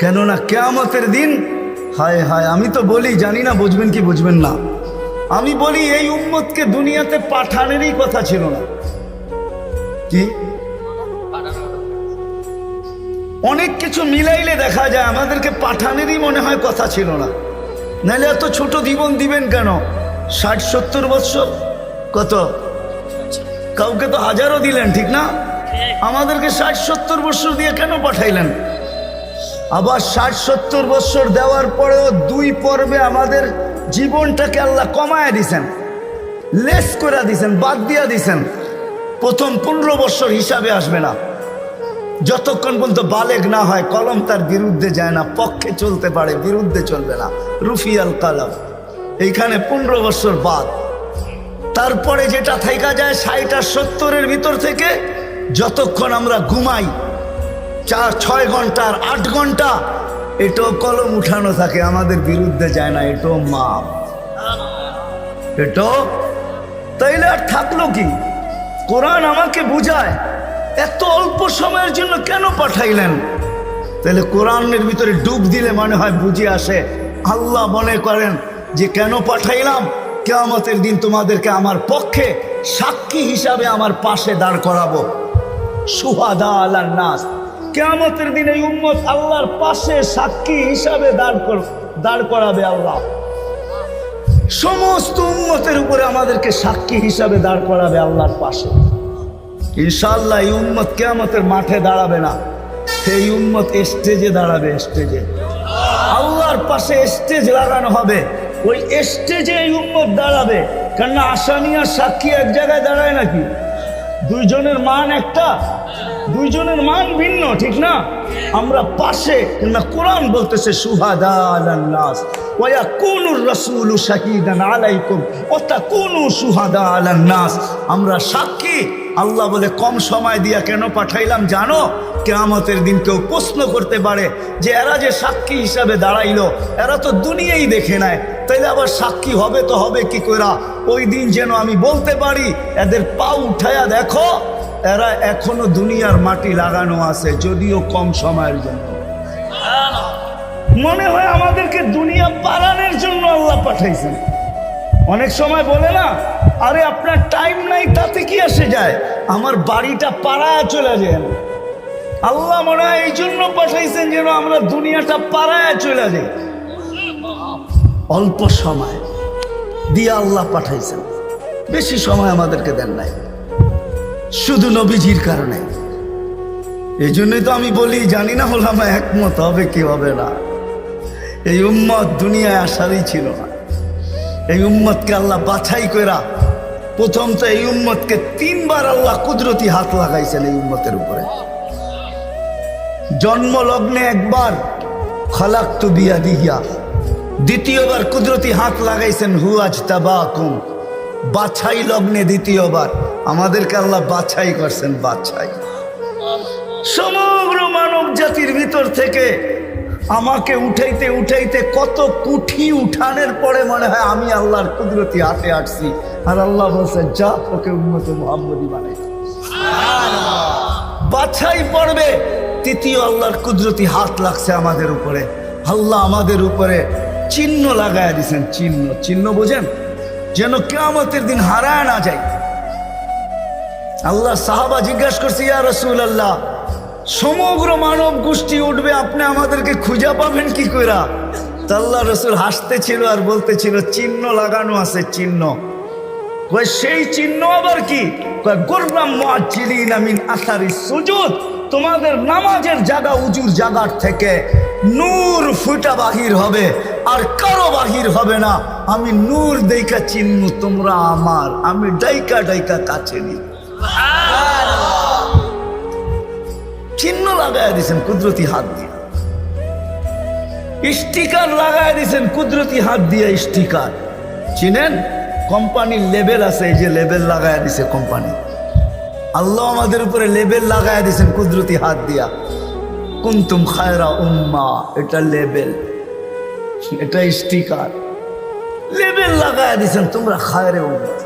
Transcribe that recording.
কেননা কেয়ামতের দিন, হায় হায়, আমি তো বলি, জানি না বুঝবেন কি বুঝবেন না। আমি বলি, এই উম্মতকে দুনিয়াতে পাঠানেরই কথা ছিল না। কি? অনেক কিছু মিলাইলে দেখা যায়, আমাদেরকে পাঠানেরই মনে হয় কথা ছিল না। নাহলে এত ছোট জীবন দিবেন কেন? ষাট, সত্তর বৎসর? কত? কাউকে তো হাজারও দিলেন, ঠিক না? আমাদেরকে ষাট, সত্তর বৎসর দিয়ে কেন পাঠাইলেন? আবার ষাট, সত্তর বৎসর দেওয়ার পরেও দুই পর্বে আমাদের জীবনটাকে আল্লাহ কমায় দিছেন। লেস করে দিছেন, বাদ দিয়া দিছেন। প্রথম পনেরো বৎসর হিসাবে আসবে না। যতক্ষণ পর্যন্ত বালেগ না হয়, কলম তার বিরুদ্ধে যায় না, পক্ষে চলতে পারে, বিরুদ্ধে চলবে না। রুফিয়াল কলম। এইখানে পনেরো বছর বাদ। তারপরে যেটা থাইকা যায় ষাট আর সত্তরের ভিতর থেকে, যতক্ষণ আমরা ঘুমাই চার, ছয় ঘণ্টা আর আট ঘণ্টা, এটাও কলম উঠানো থাকে, আমাদের বিরুদ্ধে যায় না, এটাও মাপ। এটাও? তাইলে আর থাকল কি? কোরআন আমাকে বুঝায়, এত অল্প সময়ের জন্য কেন পাঠাইলেন? তাহলে কোরআনের ভিতরে ডুব দিলে মনে হয় বুঝে আসে, আল্লাহ মনে করেন যে কেন পাঠাইলাম? কেয়ামতের দিন তোমাদেরকে আমার পক্ষে সাক্ষী হিসাবে আমার পাশে দাঁড় করাবো। সুহাদা আল্লাহ নাস। কেয়ামতের দিনে উম্মত আল্লাহর পাশে সাক্ষী হিসাবে দাঁড় কর দাঁড় করাবে আল্লাহ। সমস্ত উম্মতের উপরে আমাদেরকে সাক্ষী হিসাবে দাঁড় করাবে আল্লাহর পাশে। ইনশাল্লাহ এই উম্মত কেয়ামতের মাঠে দাঁড়াবে না। সেই উম্মত স্টেজে দাঁড়াবে, স্টেজে। আল্লাহর পাশে স্টেজ লাগানো হবে। ওই স্টেজে এই উম্মত দাঁড়াবে। কেননা আসামি আর সাক্ষী এক জায়গায় দাঁড়ায় নাকি? দুইজনের মান একটা। দুইজনের মান ভিন্ন ঠিক না? আমরা পাশে কোরআন বলতেছে সুহাদা আলান্নাস কুনুর আলান্নাস আমরা সাক্ষী, আল্লাহ বলে, কম সময় দিয়া কেন পাঠাইলাম জানো? কেয়ামতের দিন কেউ প্রশ্ন করতে পারে যে, এরা যে সাক্ষী হিসাবে দাঁড়াইলো, এরা তো দুনিয়াই দেখে নেয়। তাইলে আবার সাক্ষী হবে তো হবে কি করা ওই দিন যেন আমি বলতে পারি, এদের পা উঠায়া দেখো, এরা এখনও দুনিয়ার মাটি লাগানো আছে, যদিও কম সময়ের জন্য। মনে হয় আমাদেরকে দুনিয়া পালানোর জন্য আল্লাহ পাঠাইছেন। অনেক সময় বলে না, আরে আপনার টাইম নাই, তাতে কি আসে যায়? আমার বাড়িটা পাড়ায় চলে যায়। আল্লাহ মনে হয় এই জন্য পাঠাইছেন যেন আমরা দুনিয়াটা পাড়ায় চলে যাই। অল্প সময় দিয়ে আল্লাহ পাঠাইছেন। বেশি সময় আমাদেরকে দেন নাই। শুধু নবীজির কারণে। এই জন্যই তো আমি বলি, জানি না হলাম একমত হবে কি হবে না। এই উম্মত দুনিয়ায় আসারই ছিল না। এই উম্মতকে আল্লাহ বাছাই করা প্রথম তো এই উম্মতকে তিনবার আল্লাহ কুদরতি হাত লাগাইছেন এই উম্মতের উপরে। জন্ম লগ্নে একবার খলাক তু বিয়া দিহিয়া দ্বিতীয়বার কুদরতি হাত লাগাইছেন হুয়াজ তাবাকুম বাছাই লগ্নে দ্বিতীয়বার, আমাদেরকে আল্লাহ বাছাই করছেন, বাছাই। সমগ্র মানব জাতির ভিতর থেকে আমাকে উঠাইতে উঠাইতে কত কুঠি উঠানের পরে মনে হয় আমি আল্লাহর কুদরতি হাতে আসছি। আর আল্লাহ বলছে যা তোকে উন্নত মোহাম্মদী বানাই। বাছাই পড়বে। তৃতীয় আল্লাহর কুদরতি হাত লাগছে আমাদের উপরে। আল্লাহ আমাদের উপরে চিহ্ন লাগায় দিছেন চিহ্ন। চিহ্ন বোঝেন? যেন কেয়ামতের দিন হারায় না যায়। আল্লাহ সাহাবা জিজ্ঞাসা করছে ইয়া রসুল আল্লাহ সমগ্র মানব গোষ্ঠী উঠবে, আপনি আমাদেরকে খুঁজা পাবেন কি কইরা? তাল্লা রসুল হাসতেছিল আর বলতেছিল, চিহ্ন লাগানো আছে, চিহ্ন। কয়, সেই চিহ্ন আবার কি? কয় গোররাম মুআজ্জিলিন মিন আসারি সুজুদ। তোমাদের নামাজের জায়গা উজুর জায়গার থেকে নূর ফুটা বাহির হবে আর কারও বাহির হবে না। আমি নূর দেইকা চিহ্ন তোমরা আমার। আমি ডাইকা ডাইকা কাছে নি লাগায় কুদরতি হাত দিয়ে। স্টিকার লাগায় কুদরতি হাত দিয়ে স্টিকার। চিনেন? কোম্পানির লেবেল আছে যে লেবেল লাগায় দিছে কোম্পানি। আল্লাহ আমাদের উপরে লেবেল লাগায় দিছেন কুদরতি হাত দিয়া। কুন্তুম খায়রা উম্মা, এটা লেবেল। এটা স্টিকার। লেবেল লাগায় দিছেন তোমরা খায়রে উম্মা।